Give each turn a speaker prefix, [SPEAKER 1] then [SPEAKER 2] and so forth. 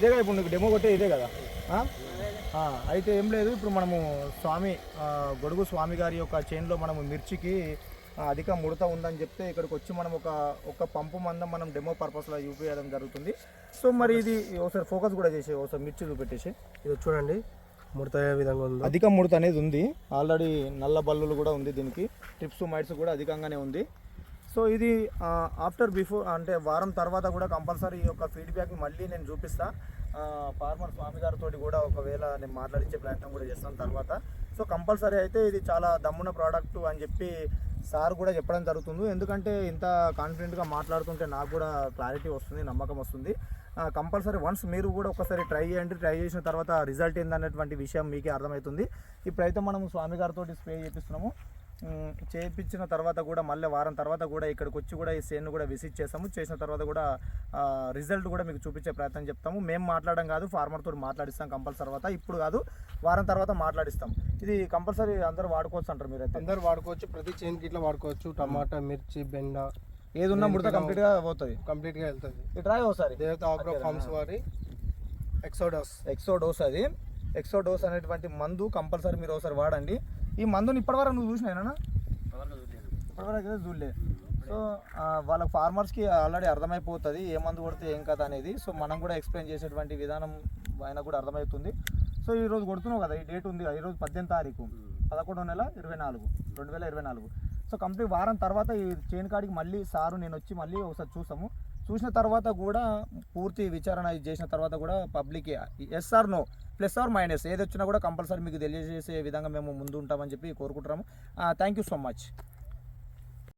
[SPEAKER 1] ఇదే కదా ఇప్పుడు నీకు డెమో కొట్టే ఇదే కదా? అయితే ఏం లేదు ఇప్పుడు మనము స్వామి గొడుగు స్వామి గారి యొక్క చైన్లో మనము మిర్చికి అధిక ముడత ఉందని చెప్తే ఇక్కడికి వచ్చి మనం ఒక ఒక పంపు మందం మనం డెమో పర్పస్లో చూపించడం జరుగుతుంది. సో మరి ఇది ఒకసారి ఫోకస్ కూడా చేసి ఒకసారి మిర్చి చూపెట్టేసి
[SPEAKER 2] ఇది చూడండి ముడత విధంగా ఉందో.
[SPEAKER 1] అధిక ముడత అనేది ఉంది. ఆల్రెడీ నల్ల బల్లులు కూడా ఉంది దీనికి. ట్రిప్స్ మైట్స్ కూడా అధికంగానే ఉంది. సో ఇది ఆఫ్టర్ బిఫోర్ అంటే వారం తర్వాత కూడా కంపల్సరీ ఈ యొక్క ఫీడ్బ్యాక్ మళ్ళీ నేను చూపిస్తా. ఫార్మర్ స్వామి గారితో కూడా ఒకవేళ నేను మాట్లాడించే ప్రయత్నం కూడా చేస్తాను తర్వాత. సో కంపల్సరీ అయితే ఇది చాలా దమ్మున ప్రోడక్ట్ అని చెప్పి సార్ కూడా చెప్పడం జరుగుతుంది. ఎందుకంటే ఇంత కాన్ఫిడెంట్గా మాట్లాడుతుంటే నాకు కూడా క్లారిటీ వస్తుంది నమ్మకం వస్తుంది. కంపల్సరీ వన్స్ మీరు కూడా ఒకసారి ట్రై చేయండి. ట్రై చేసిన తర్వాత రిజల్ట్ ఏందనేటువంటి విషయం మీకే అర్థమవుతుంది. ఇప్పుడైతే మనం స్వామి గారితో స్ప్రే చేపిస్తున్నాము. చేయించిన తర్వాత కూడా మళ్ళీ వారం తర్వాత కూడా ఇక్కడికి వచ్చి కూడా ఈ సేన్ కూడా విజిట్ చేస్తాము చేసిన తర్వాత కూడా రిజల్ట్ కూడా మీకు చూపించే ప్రయత్నం చెప్తాము. మేము మాట్లాడడం కాదు ఫార్మర్ తోటి మాట్లాడిస్తాం కంపల్సరీ తర్వాత. ఇప్పుడు కాదు వారం తర్వాత మాట్లాడిస్తాం. ఇది కంపల్సరీ అందరూ వాడుకోవచ్చు అంటారు మీరైతే?
[SPEAKER 2] అందరు వాడుకోవచ్చు. ప్రతి చైన్ కిట్లో వాడుకోవచ్చు. టమాటా మిర్చి బెండ.
[SPEAKER 1] ఏది ఉన్నా ముడత కంప్లీట్గా పోతుంది.
[SPEAKER 2] కంప్లీట్గా వెళ్తుంది.
[SPEAKER 1] ఇది ట్రై ఒకసారి
[SPEAKER 2] దేవత ఆగ్రో ఫార్మ్స్ వారి ఎక్సోడస్
[SPEAKER 1] ఎక్సో డోస్ అది. ఎక్సో డోస్ అనేటువంటి మందు కంపల్సరీ మీరు ఒకసారి వాడండి. ఈ మందుని ఇప్పటివరకు నువ్వు చూసినాయినా ఇప్పటివరకు అయితే చూడలే సో వాళ్ళ ఫార్మర్స్కి ఆల్రెడీ అర్థమైపోతుంది ఏ మందు కొడితే ఏం కథ అనేది. సో మనం కూడా ఎక్స్ప్లెయిన్ చేసేటువంటి విధానం ఆయన కూడా అర్థమవుతుంది. సో ఈ రోజు కొడుతున్నావు కదా ఈ డేట్ ఉంది కదా ఈరోజు పద్దెనిమిది తారీఖు పదకొండో నెల ఇరవై నాలుగు రెండు వేల ఇరవై నాలుగు. సో కంప్లీట్ వారం తర్వాత ఈ చైన్ కాడికి మళ్ళీ సారు నేను వచ్చి మళ్ళీ ఒకసారి చూసాము చూసిన తర్వాత కూడా పూర్తి విచారణ చేసిన తర్వాత కూడా public yes or no plus or minus ఏది వచ్చినా కూడా కంపల్సరీ మీకు తెలియజేసే విధంగా మేము ముందు ఉంటామని చెప్పి కోరుకుంటున్నాము. Thank you so much